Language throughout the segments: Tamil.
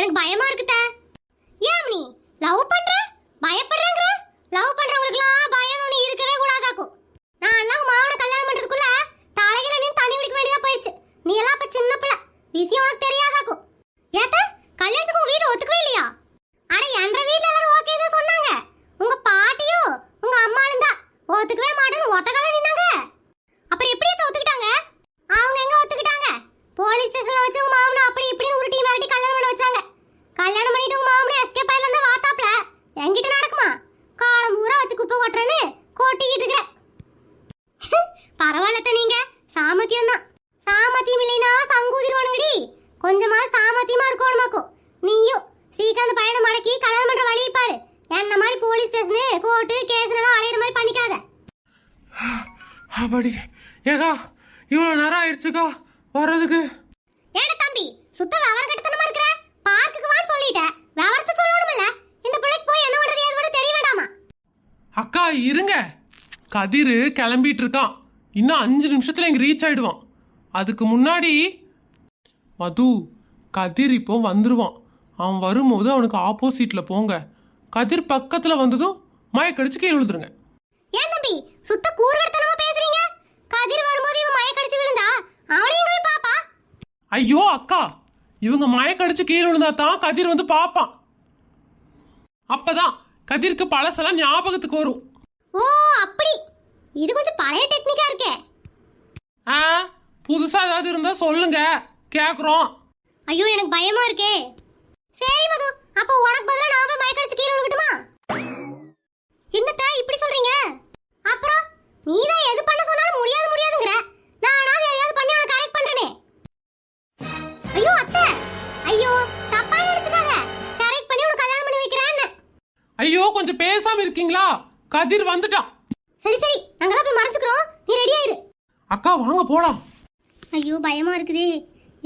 எனக்கு பயமா இருக்குத. ஏன் நீ லவ் பண்ற? பயப்படுறங்கற? லவ் பண்றவங்களுக்குலாம் பயம்னு இருக்கவே கூடாதாக்கும் நான் எல்லாம் மாவன கல்யாணம் பண்றதுக்குள்ள தலையில நீ தண்ணி குடிக்க வேண்டியதா போயிடுச்சு. நீ எல்லாம் இப்ப சின்ன பிள்ளை. விஷயம் உனக்கு தெரியாதாக்கும் ஏத்த கல்யாணத்துக்கு வீடு ஒத்துக்கவே இல்லையா? அட என்ற வீட்ல எல்லாரும் ஓகே சொன்னாங்க. உங்க பாட்டியும் உங்க அம்மாலும் தான். ஒத்துக்கவே மாட்டேன்னு ஒத்தக்கல நின்னா மடக்கி கல்யாணம் பண்ற வழியை பாரு என்ன மாதிரி போலீஸ் ஸ்டேஷனு கோர்ட்டு கேஸ்லாம் அலையிற மாதிரி பண்ணிக்காத. அப்படி. ஏகா இவ்வளோ நேரம் ஆயிடுச்சுக்கா வர்றதுக்கு. ஏடா தம்பி சுத்த விவரம் கட்டத்தனமா இருக்கிற? பார்க்குக்கு வான்னு சொல்லிட்டேன் விவரத்தை சொல்லணும்ல இந்த பிள்ளைக்கு போய் என்ன பண்றது ஏது பண்ண தெரிய வேண்டாமா? அக்கா இருங்க. கதிர் கிளம்பிட்டு இருக்கான். இன்னும் அஞ்சு நிமிஷத்துல இங்க ரீச் ஆயிடுவான். அதுக்கு முன்னாடி மது கதிர் இப்போ வந்துருவான். அவன் வரும்போது அவனுக்கு ஆப்போசிட்ல போங்க. கதிர் பக்கத்துல வந்ததும் மயக்கடிச்சு கீழே விழுந்துருங்க. ஏன் தம்பி? சுத்த கூறுகடத்தனமா பேசுறீங்க? கதிர் வரும்போது இவன் மயக்கடிச்சு விழுந்தா? அவனையும் போய் பாப்பா. ஐயோ அக்கா! இவங்க மயக்கடிச்சு கீழே விழுந்தா தான் கதிர் வந்து பார்ப்பான் அப்பதான் கதிருக்கு பழசெல்லாம் ஞாபகத்துக்கு வரும். ஓ அப்படி. இது கொஞ்சம் பழைய டெக்னிக்கா இருக்கே. ஆ புதுசா ஏதாவது இருந்தா சொல்லுங்க. கேக்குறோம். ஐயோ எனக்கு பயமா இருக்கே. சரி மது. அப்போ உனக்கு பதிலா நான் போய் மயக்கடிச்சு கீழே விழுகட்டுமா? என்னத்த இப்படி சொல்றீங்க? அப்புறம் நீ தான் எது பண்ண சொன்னாலும் முடியாது முடியாதுங்கிற. நானாவது எதையாவது பண்ணி உனக்கு கரெக்ட் பண்றேனே. ஐயோ அத்தை. ஐயோ தப்பா நினைச்சுக்காத. கரெக்ட் பண்ணி உனக்கு கல்யாணம் பண்ணி வைக்கிறேன்னு. ஐயோ கொஞ்சம் பேசாம இருக்கீங்களா? கதிர் வந்துட்டான். சரி சரி நாங்களாம் போய் மறைச்சுக்கிறோம். நீ ரெடி ஆயிரு. அக்கா வாங்க போலாம். ஐயோ பயமா இருக்குதே.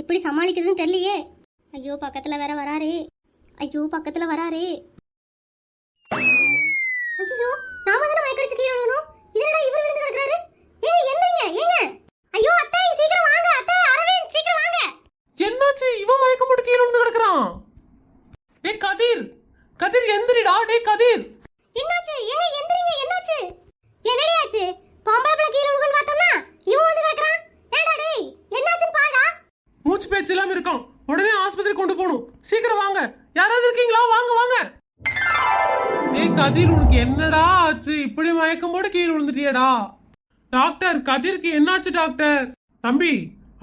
எப்படி சமாளிக்கிறதுன்னு தெரியலையே. ஐயோ பக்கத்துல வேற வராரே. ஐயோ பக்கத்துல வராரே ஐயோ நாம தானே மயக்கடிச்சு கீழே விழணும் இதனடா இவர் விழுந்து கிடக்குறாரு ஏங்க எந்திரிங்க ஏங்க ஐயோ அத்தை சீக்கிரம் வாங்க அத்தை அரவிந்த் சீக்கிரம் வாங்க என்னாச்சு இவன் மயக்கம் போட்டு கீழே விழுந்து கிடக்குறான் டேய் கதிர் கதிர் எந்திரிடா டேய் கதிர் என்னாச்சு ஏங்க எந்திரிங்க என்னாச்சு என்னடி ஆச்சு பொம்பளை பிள்ளை கீழே விழுகுன்னு பார்த்தோம்னா இவன் விழுந்து கிடக்குறான் ஏண்டா டேய் என்னாச்சுன்னு பாடா மூச்சு பேச்சு இல்லாம இருக்கான் உடனே ஆஸ்பத்திரி கொண்டு போகணும். சீக்கிரம் வாங்க. யாராவது இருக்கீங்களா? வாங்க வாங்க. ஏய் கதிர் உனக்கு என்னடா ஆச்சு? இப்படி மயக்கம் போட்டு கீழே விழுந்துட்டியடா. டாக்டர் கதிருக்கு என்னாச்சு டாக்டர்? தம்பி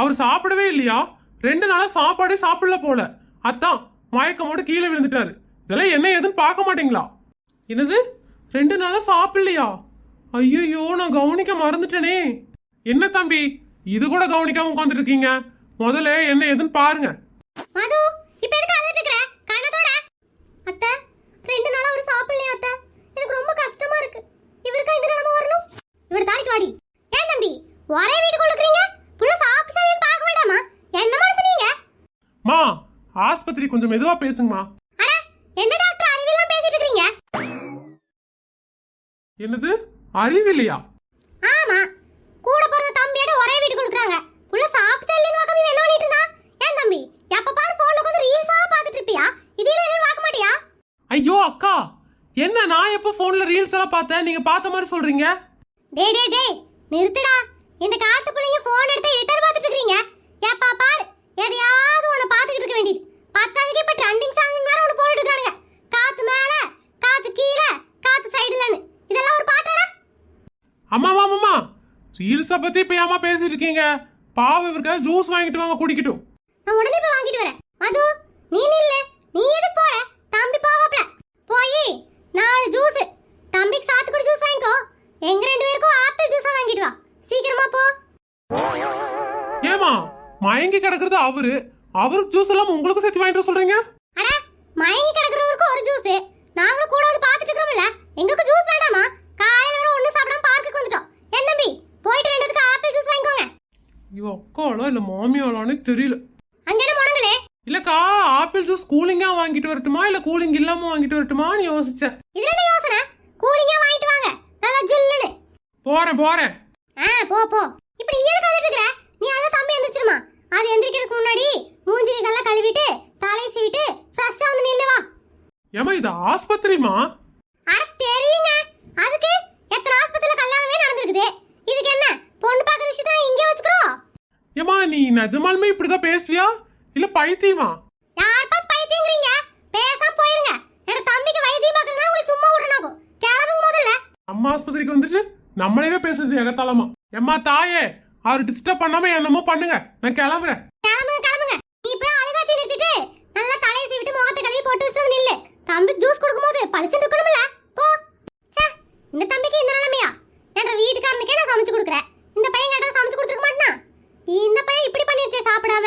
அவர் சாப்பிடவே இல்லையா? ரெண்டு நாளா சாப்பாடே சாப்பிடல போல. அதான் மயக்கமோட கீழே விழுந்துட்டாரு. இதெல்லாம் என்ன ஏதுன்னு பார்க்க மாட்டீங்களா? என்னது? ரெண்டு நாளா சாப்பிடலையா? ஐயோ நான் கவனிக்க மறந்துட்டேனே. என்ன தம்பி இது கூட கவனிக்காம உட்காந்துட்டு இருக்கீங்க? முதல்ல என்ன ஏதுன்னு பாருங்க. மது இப்ப எதுக்கு அழுதுட்டு இருக்கற? கண்ணத்தோட. அத்தை ரெண்டு நாளா அவர் சாப்பிடலையா அத்தை? எனக்கு ரொம்ப கஷ்டமா இருக்கு. இவருக்கா இந்த நிலைமை வரணும்? இவர் தாய்க்கு வாடி. ஏன் தம்பி ஒரே வீட்டுக்குள்ள இருக்கிறீங்க? புள்ள சாப்பிட்டு பார்க்க வேண்டாமா? என்ன மனசு நீங்க? மா ஆஸ்பத்திரி கொஞ்சம் மெதுவா பேசுங்கம்மா. அட என்ன டாக்டர் அறிவில்லாம் பேசிட்டு இருக்கீங்க என்னது? அறிவில்லையா ஆமா கூட பிறந்த தம்பியோட ஒரே வீட்டுக்குள்ள இருக்கிறாங்க புள்ள சாப்பிட்டு இல்லைன்னு பார்க்காம இவன் என்ன பண்ணிட்டு இருந்தா ஏன் தம்பி எப்ப பாரு போன்ல உட்காந்து ரீல்ஸா பார்த்துட்டு இருப்பியா இதில என்ன பார்க்க மாட்டியா ஐயோ அக்கா என்ன நான் எப்போ ஃபோன்ல ரீல்ஸ் எல்லாம் பார்த்தேன்? நீங்க பார்த்த மாதிரி சொல்றீங்க. டேய் டேய் டேய் நிறுத்துடா. இந்த காசு பிள்ளைங்க போன் எடுத்து எத்தனை பார்த்துட்டு இருக்கீங்க ஏப்பா பாரு எதையாவது ஒன்று பார்த்துக்கிட்டு இருக்க வேண்டியது. பத்தாவதுக்கு இப்போ ட்ரெண்டிங் சாங் வேற ஒன்று போட்டுட்டு இருக்கானுங்க. காத்து மேல காத்து கீழே காத்து சைடுலன்னு இதெல்லாம் ஒரு பாட்டாடா அம்மா அம்மா ரீல்ஸை பத்தி இப்ப ஏமா பேசிட்டு இருக்கீங்க? பாவம் இவருக்காக ஜூஸ் வாங்கிட்டு வாங்க குடிக்கட்டும். நான் உடனே போய் வாங்கிட்டு வரேன் மது நீ நில்லு நீ எதுக்கு போற தம்பி போவாப்ல போய் நாலு ஜூஸ் தம்பிக்கு சாத்துக்குடி ஜூஸ் வாங்கிக்கோ எங்க ரெண்டு பேருக்கும் ஆப்பிள் ஜூஸா வாங்கிட்டு வா சீக்கிரமா போ ஏமா மயங்கி கிடக்குறது அவரு. அவருக்கு ஜூஸ் எல்லாம் உங்களுக்கு சேர்த்து வாங்கிட்டு வர சொல்றீங்க? அட மயங்கி கிடக்குறவருக்கு ஒரு ஜூஸ் நாங்களும் கூட வந்து பார்த்துட்டு இருக்கோம்ல எங்களுக்கு ஜூஸ் வேண்டாமா? காலையில வர ஒண்ணும் சாப்பிடாம பார்க்குக்கு வந்துட்டோம். என்ன தம்பி போயிட்டு ரெண்டுத்துக்கு ஆப்பிள் ஜூஸ் வாங்கிக்கோங்க. இவ அக்காளா இல்ல மாமியாளானே தெரியல. அங்க என்ன முடங்களே இல்லக்கா ஆப்பிள் ஜூஸ் கூலிங்கா வாங்கிட்டு வரட்டுமா? இல்ல கூலிங் இல்லாம வாங்கிட்டு வரட்டுமான்னு யோசிச்சேன். இதுல என்ன யோசனை? கூலிங்கா வாங்கிட்டு வாங்க. நல்லா ஜில்லுன்னு. போறேன் போறேன். ஆ போ போ இப்ப நீ எதுக்கு வந்துட்டு இருக்கற நீ அத தம்பி எந்திரிச்சிருமா அது எந்திரிக்கிறதுக்கு முன்னாடி மூஞ்சி நல்லா கழுவிட்டு தலை சீவிட்டு ஃப்ரெஷ்ஷா வந்து நில்லு வா. ஏமா இது ஆஸ்பத்திரிமா அட தெரியுங்க. அதுக்கு எத்தனை ஆஸ்பத்திரியில கல்யாணமே நடந்திருக்குது. இதுக்கு என்ன பொண்ணு பார்க்குற விஷயத்தை இங்கே வச்சுக்கிறோம்? ஏமா நீ நிஜமாலுமே இப்படிதான் பேசுவியா? இல்ல பைத்தியமா? யார் பார்த்து பைத்தியங்கிறீங்க? பேசாம போயிருங்க. என்னோட தம்பிக்கு வைத்தியம் பார்க்கறதுனா உங்களுக்கு சும்மா விடணும் கிளம்புங்க முதல்ல அம்மா ஆஸ்பத்திரிக்கு வந்துட்டு நம்மளவே பேசுறது எகத்தாளமா எம்மா தாயே அவர் டிஸ்டர்ப் பண்ணாம என்னமோ பண்ணுங்க. நான் கிளம்புறேன். கிளம்புங்க கிளம்புங்க. நீ போய் அழுகாச்சி நிறுத்திட்டு நல்லா தலையை சீவிட்டு முகத்தை கழுவி போட்டு வச்சுட்டு நில்லு. தம்பி ஜூஸ் கொடுக்கும்போது பளிச்சுட்டு இருக்கணும்ல போ. ச்சே இந்த தம்பிக்கு இந்த நிலைமையா? என்ற வீட்டுக்காரனுக்கே நான் சமைச்சு கொடுக்குறேன். இந்த பையன் கேட்டா சமைச்சு கொடுத்துருக்க மாட்டானா? இந்த பையன் இப்படி பண்ணிருச்சே சாப்பிடாம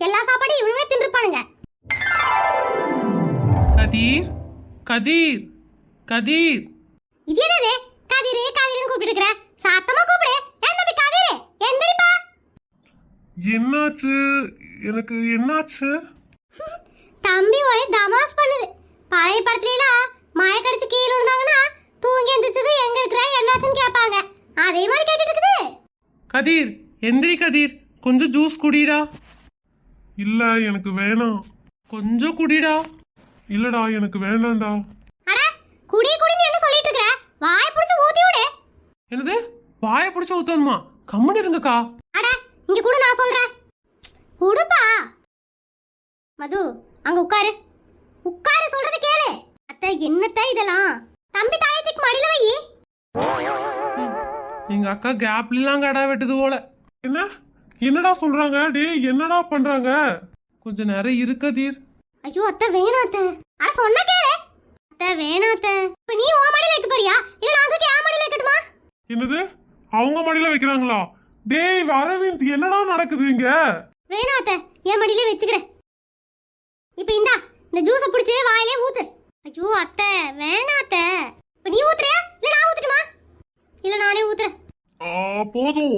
எல்லா சாப்பாடும் இவனுங்க தின்றுப்பானுங்க. கதீர் கதீர் கதீர். இது என்னது? கதிரு கதிருன்னு கூப்பிட்டு இருக்கிற சாத்தமா கூப்பிடு. எந்திரிப்பா. என்னாச்சு? எனக்கு என்னாச்சு? தம்பி ஒரே தமாஸ் பண்ணுது. பழைய படத்துலாம் மழை கடிச்சு கீழே விழுந்தாங்கன்னா தூங்கி எந்திரிச்சது எங்க இருக்கிற என்னாச்சுன்னு கேட்பாங்க. அதே மாதிரி கேட்டுட்டு இருக்குது கதீர் எந்திரி கதீர். கொஞ்சம் ஜூஸ் குடிடா. இல்ல எனக்கு வேணாம். கொஞ்சம் குடிடா. இல்லடா எனக்கு வேணாம்டா அட குடி குடின்னு என்ன சொல்லிட்டு இருக்கிற வாய் புடிச்சு ஊத்தி விடு என்னது? வாயை பிடிச்ச ஊத்தணுமா? கம்முன்னு இருங்கக்கா. அட இங்க கூட நான் சொல்றேன். குடுப்பா மது அங்க உட்காரு. உட்காரு சொல்றது கேளு. அத்தை என்னத்த இதெல்லாம்? தம்பி தாயச்சிக்கு மடியில வை. எங்க அக்கா கேப்லாம் கடா வெட்டுது போல. என்ன? என்னடா சொல்றாங்க? டேய் என்னடா பண்றாங்க? கொஞ்ச நேரம் இருக்கதீர் ஐயோ அத்தை வேணாம் அத்தை. அட சொன்ன கேளு. அத்தை வேணாம் அத்தை. இப்ப நீ உன் மடியில வைக்க போறியா? இல்ல நான் தூக்கி என் மடியில வைக்கட்டுமா? என்னது? அவங்க மடியில வைக்கிறாங்களா? டேய் அரவிந்த் என்னடா நடக்குது இங்க? வேணாம் அத்தை என் மடியில வச்சுக்கிறேன். இப்ப இந்தா இந்த ஜூஸை பிடிச்சி வாயிலே ஊத்து. ஐயோ அத்தை வேணாம் அத்தை. இப்ப நீ ஊத்துறியா? இல்ல நான் ஊத்துட்டுமா? இல்ல நானே ஊத்துறேன். ஆ, போதும்.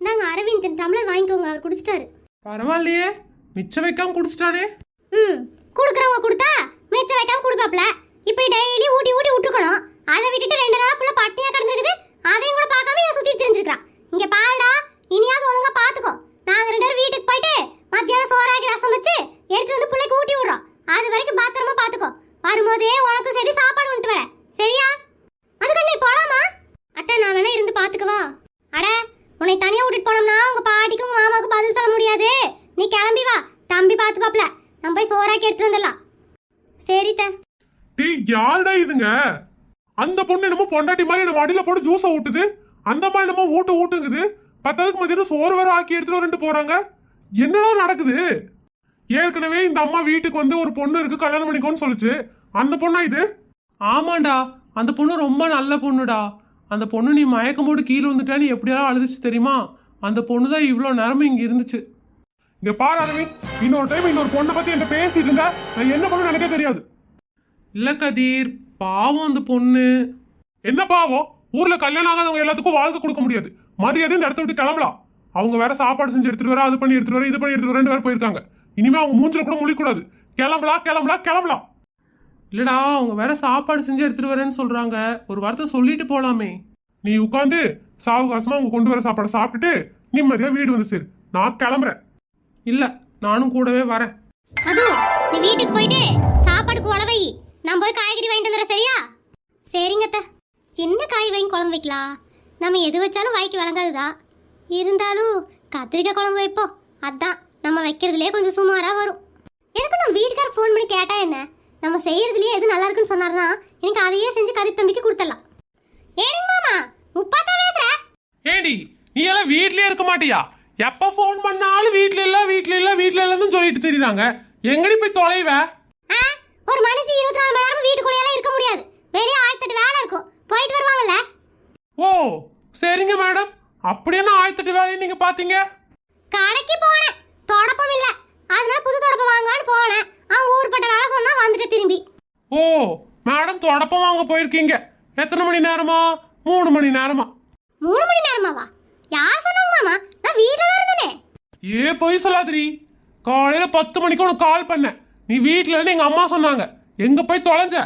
இந்தாங்க அரவிந்த் டம்ளர் வாங்கிக்கோங்க அவர் குடிச்சிட்டாரு. பரவாயில்லையே. மிச்சம் வைக்காம குடிச்சிட்டானே. ம் குடுக்குறவங்க கொடுத்தா மிச்ச வைக்காம கொடுப்பாப்ல. இப்படி டெய்லி ஊட்டி ஊட்டி விட்டுருக்கணும். அதை விட்டுட்டு ரெண்டு நாள் புள்ள பட்டினியா கிடந்திருக்குது. அதையும் கூட பார்க்காம என் சுத்தி தெரிஞ்சிருக்கான் இங்க பாருடா இனியாவது ஒழுங்கா பாத்துக்கோ நாங்க ரெண்டு பேரும் வீட்டுக்கு போயிட்டு மத்தியானம் சோறாக்கி ரசம் வச்சு எடுத்து வந்து பிள்ளைக்கு ஊட்டி விடுறோம். அது வரைக்கும் பத்திரமா பாத்துக்கோ வரும்போதே உனக்கும் சரி சாப்பாடு வந்துட்டு வரேன். சரியா? அதுக்கு நீ போலாமா? அத்தை நான் வேணா இருந்து பாத்துக்கவா அட உன்னை தனியா விட்டுட்டு போனோம்னா உங்க பாட்டிக்கும் மாமாவுக்கு பதில் சொல்ல முடியாது. நீ கிளம்பி வா. தம்பி பாத்துப்பாப்ல நம்ம போய் சோறாக்கி எடுத்துட்டு வந்துடலாம். சரி த டேய் யாருடா இதுங்க? அந்த பொண்ணு என்னமோ பொண்டாட்டி மாதிரி நம்ம அடியில போட்டு ஜூஸை ஊட்டுது. அந்த மாதிரி என்னமோ ஊட்டு ஊட்டுங்குது. பத்தாவதுக்கு மத்தியானம் சோறு வேற ஆக்கி எடுத்துட்டு வரேன்ட்டு போறாங்க. என்னடா நடக்குது? ஏற்கனவே இந்த அம்மா வீட்டுக்கு வந்து ஒரு பொண்ணு இருக்கு கல்யாணம் பண்ணிக்கோன்னு சொல்லுச்சு. அந்த பொண்ணா இது? ஆமாண்டா. அந்த பொண்ணு ரொம்ப நல்ல பொண்ணுடா. அந்த பொண்ணு நீ மயக்கம் போட்டு கீழே வந்துட்டான்னு எப்படியாவது அழுதுச்சு தெரியுமா? அந்த பொண்ணு தான் இவ்வளோ நேரமும் இங்க இருந்துச்சு. இங்க பாரு அரவிந்த் இன்னொரு டைம் இன்னொரு பொண்ணை பத்தி என்கிட்ட பேசிட்டு இருந்தா. நான் என்ன பண்ண எனக்கே தெரியாது. இல்ல கதீர் பாவம் அந்த பொண்ணு. என்ன பாவம்? ஊர்ல கல்யாணம் ஆகாதவங்க எல்லாத்துக்கும் வாழ்க்கை கொடுக்க முடியாது. மரியாதை இந்த இடத்த விட்டு கிளம்பலாம். அவங்க வேற சாப்பாடு செஞ்சு எடுத்துட்டு வர அது பண்ணி எடுத்துட்டு வர இது பண்ணி எடுத்துட்டு வர ரெண்டு பேர் போயிருக்காங்க. இனிமே அவங்க மூஞ்சில கூட முழிக்கூடாது கிளம்பலாம் கிளம்பலாம் கிளம்பலாம். இல்லடா அவங்க வேற சாப்பாடு செஞ்சு எடுத்துட்டு வரேன்னு சொல்றாங்க. ஒரு வார்த்தை சொல்லிட்டு போலாமே. நீ உட்காந்து சாவகாசமா அவங்க கொண்டு வர சாப்பாடு சாப்பிட்டுட்டு நிம்மதியா வீடு வந்து சரி. நான் கிளம்புறேன். இல்ல நானும் கூடவே வரேன். அது நீ வீட்டுக்கு போயிட்டு சாப்பாடுக்கு உழவை நான் போய் காய்கறி வாங்கிட்டு வந்துடுறேன் சரியா? சரிங்க அத்தை. என்ன காய் வாங்கி குழம்பு வைக்கலாம்? நம்ம எது வச்சாலும் வாய்க்கு விளங்காதுதான் இருந்தாலும் கத்திரிக்காய் குழம்பு வைப்போம். அதான் நம்ம வைக்கிறதுலே கொஞ்சம் சுமாரா வரும். எதுக்கு நம்ம வீட்டுக்கார ஃபோன் பண்ணி கேட்டா என்ன? நம்ம செய்யறதுலயே எது நல்லா இருக்குன்னு சொன்னார்னா எனக்கு அதையே செஞ்சு கறி தம்பிக்கு கொடுத்துடலாம். ஏனிங்க மாமா முப்பாத்தா பேசுற? ஏடி நீ எல்லாம் வீட்லயே இருக்க மாட்டியா? எப்ப ஃபோன் பண்ணாலும் வீட்ல இல்ல வீட்ல இல்ல வீட்ல இல்லன்னு சொல்லிட்டு தெரியுறாங்க. எங்கடி போய் தொலைவ? ஒரு மனுஷி இருபத்தி நாலு மணி நேரம் வீட்டுக்குள்ளேயெல்லாம் இருக்க முடியாது. வெளியே ஆயிரத்தெட்டு வேலை இருக்கும். போயிட்டு வருவாங்கல்ல? ஓ சரிங்க மேடம். அப்படி என்ன ஆயிரத்தெட்டு வேலையை நீங்க பாத்தீங்க? கடைக்கு போனேன். தொடப்பம் இல்ல. அதனால புது தொடப்பம் வாங்கலான்னு போனேன். அவன் ஊர்பட்ட வேலை சொன்னா வந்துட்டு திரும்பி. ஓ மேடம் தொடப்பம் வாங்க போயிருக்கீங்க. எத்தனை மணி நேரமா? மூணு மணி நேரமா? மூணு மணி நேரமாவா? யார் சொன்னாங்க மாமா? வீட்டுல தான் இருந்தேனே ஏ பொய் சொல்லாதிரி காலையில பத்து மணிக்கு உனக்கு கால் பண்ணேன். நீ வீட்ல இருந்து எங்க அம்மா சொன்னாங்க. எங்க போய் தொலைஞ்ச?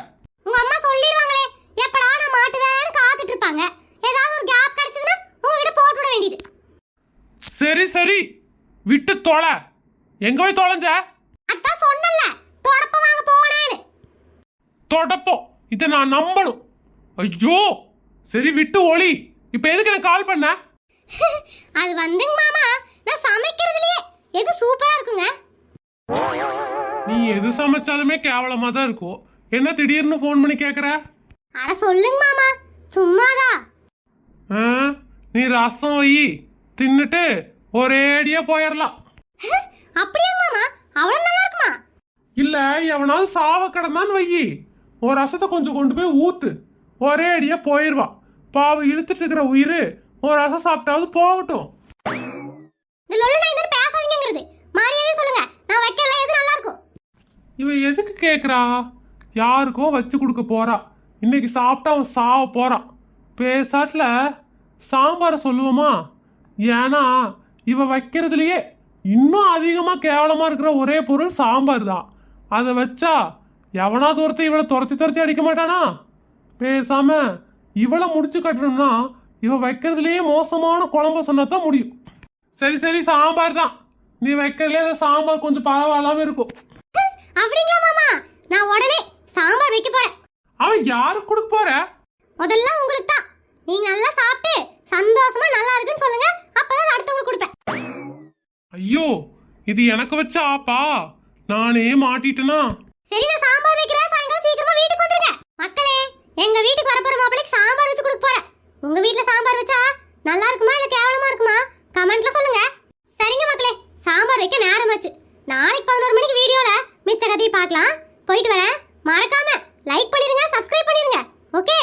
உங்க அம்மா சொல்லிடுவாங்களே எப்படா நான் மாட்டுவேன்னு காத்துட்டு இருப்பாங்க ஏதாவது ஒரு கேப் கிடைச்சதுன்னா உங்ககிட்ட போட்டு விட வேண்டியது. சரி சரி. விட்டு தொலை. எங்க போய் தொலைஞ்ச? அதான் சொன்னல தொடப்பம் வாங்க போனேன்னு. தொடப்போம் இதை நான் நம்பணும். ஐயோ. சரி விட்டு ஒளி. இப்ப எதுக்கு எனக்கு கால் பண்ண? அது வந்துங்க மாமா. நான் சமைக்கிறதுலயே எது சூப்பரா இருக்குங்க? நீ எது சமைச்சாலுமே கேவலமா தான் இருக்கும் என்ன திடீர்னு ஃபோன் பண்ணி கேக்குற? அட சொல்லுங்க மாமா. சும்மாதா. ஆ? நீ ரசம் வை. தின்னுட்டு ஒரேடியா போயிடலாம் அப்படியா மாமா? அவ்வளவு நல்லா இருக்குமா? இல்ல எவனாவது சாவ கடந்தான்னு வையி ஒரு ரசத்தை கொஞ்சம் கொண்டு போய் ஊத்து. ஒரே அடியா போயிடுவா பாவம் இழுத்துட்டு இருக்கிற உயிர் ஒரு ரசம் சாப்பிட்டாவது போகட்டும். இந்த லொல்லு நான் இன்னும் பேசாதீங்கிறது மரியாதை சொல்லுங்க. நான் வைக்கல எது நல்லா இருக்கும் இவ எதுக்கு கேக்குறா? யாருக்கோ வச்சு கொடுக்க போறா. இன்னைக்கு சாப்பிட்டா அவன் சாவ போறான். பேசாட்டுல சாம்பாரை சொல்லுவோமா? ஏன்னா இவ வைக்கிறதுலயே இன்னும் அதிகமா கேவலமா இருக்கிற ஒரே பொருள் சாம்பார் தான். அதை வச்சா எவனாவது ஒருத்தன் இவளை துரத்தி துரத்தி அடிக்க மாட்டானா? பேசாம இவளை முடிச்சு கட்டணும்னா இவ வைக்கிறதுலயே மோசமான குழம்ப சொன்னா தான் முடியும். சரி சரி சாம்பார் தான். நீ வைக்கிறதுலே சாம்பார் கொஞ்சம் பரவாயில்லாம இருக்கும். அப்படிங்களா மாமா? நான் உடனே சாம்பார் வைக்க போறேன். அவன் யாருக்கு கொடுக்க போற? முதல்ல உங்களுக்கு தான். நீங்க நல்லா சாப்பிட்டு சந்தோஷமா நல்லா இருக்குன்னு சொல்லுங்க. அப்பதான் அடுத்தவங்களுக்கு கொடுப்பேன். ஐயோ இது எனக்கு வச்ச ஆப்பா? நானே மாட்டிட்டேனா? சரி நான் சாம்பார் வைக்கிறேன். சாயங்காலம் சீக்கிரமா வீட்டுக்கு வந்துருங்க. மக்களே எங்க வீட்டுக்கு வரப்போற மாப்பிளைக்கு சாம்பார் வச்சு கொடுக்க போறேன். உங்க வீட்ல சாம்பார் வச்சா நல்லா இருக்குமா இல்ல கேவலமா இருக்குமா? கமெண்ட்ல சொல்லுங்க. சரிங்க மக்களே சாம்பார் வைக்க நேரமாச்சு. நாளைக்கு பதினோரு மணிக்கு வீடியோல மிச்ச கதையை பார்க்கலாம். போயிட்டு வரேன். மறக்காம லைக் பண்ணிருங்க சப்ஸ்கிரைப் பண்ணிருங்க. ஓகே